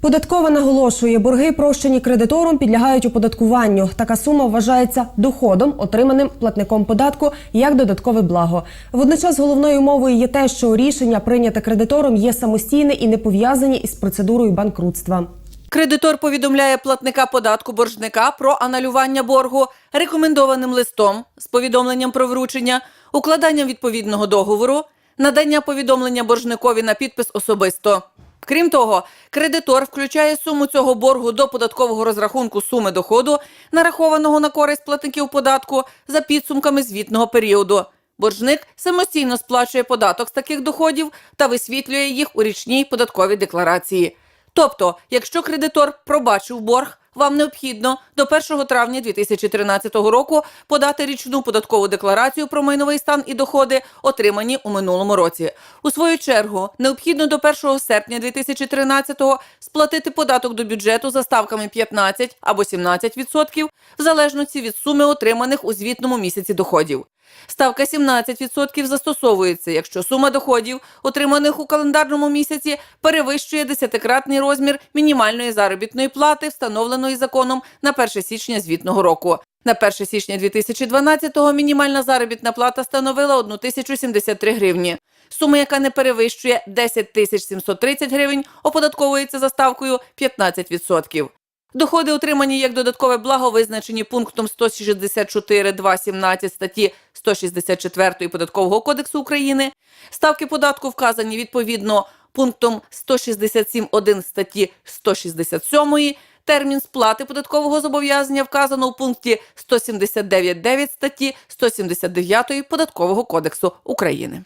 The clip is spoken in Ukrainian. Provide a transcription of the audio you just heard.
Податкова наголошує, борги, прощені кредитором, підлягають оподаткуванню. Така сума вважається доходом, отриманим платником податку як додаткове благо. Водночас головною умовою є те, що рішення, прийняте кредитором, є самостійне і не пов'язані із процедурою банкрутства. Кредитор повідомляє платника податку боржника про анулювання боргу рекомендованим листом з повідомленням про вручення, укладанням відповідного договору, надання повідомлення боржникові на підпис особисто. Крім того, кредитор включає суму цього боргу до податкового розрахунку суми доходу, нарахованого на користь платників податку за підсумками звітного періоду. Боржник самостійно сплачує податок з таких доходів та висвітлює їх у річній податковій декларації. Тобто, якщо кредитор пробачив борг, вам необхідно до 1 травня 2013 року подати річну податкову декларацію про майновий стан і доходи, отримані у минулому році. У свою чергу, необхідно до 1 серпня 2013 сплатити податок до бюджету за ставками 15 або 17% в залежності від суми отриманих у звітному місяці доходів. Ставка 17% застосовується, якщо сума доходів, отриманих у календарному місяці, перевищує десятикратний розмір мінімальної заробітної плати, встановленої законом на 1 січня звітного року. На 1 січня 2012-го мінімальна заробітна плата становила 1073 гривні. Сума, яка не перевищує 10 тисяч 730 гривень, оподатковується за ставкою 15%. Доходи, отримані як додаткове благо, визначені пунктом 164.2.17 статті 164 Податкового кодексу України. Ставки податку вказані відповідно пунктом 167.1 статті 167. Термін сплати податкового зобов'язання вказано у пункті 179.9 статті 179 Податкового кодексу України.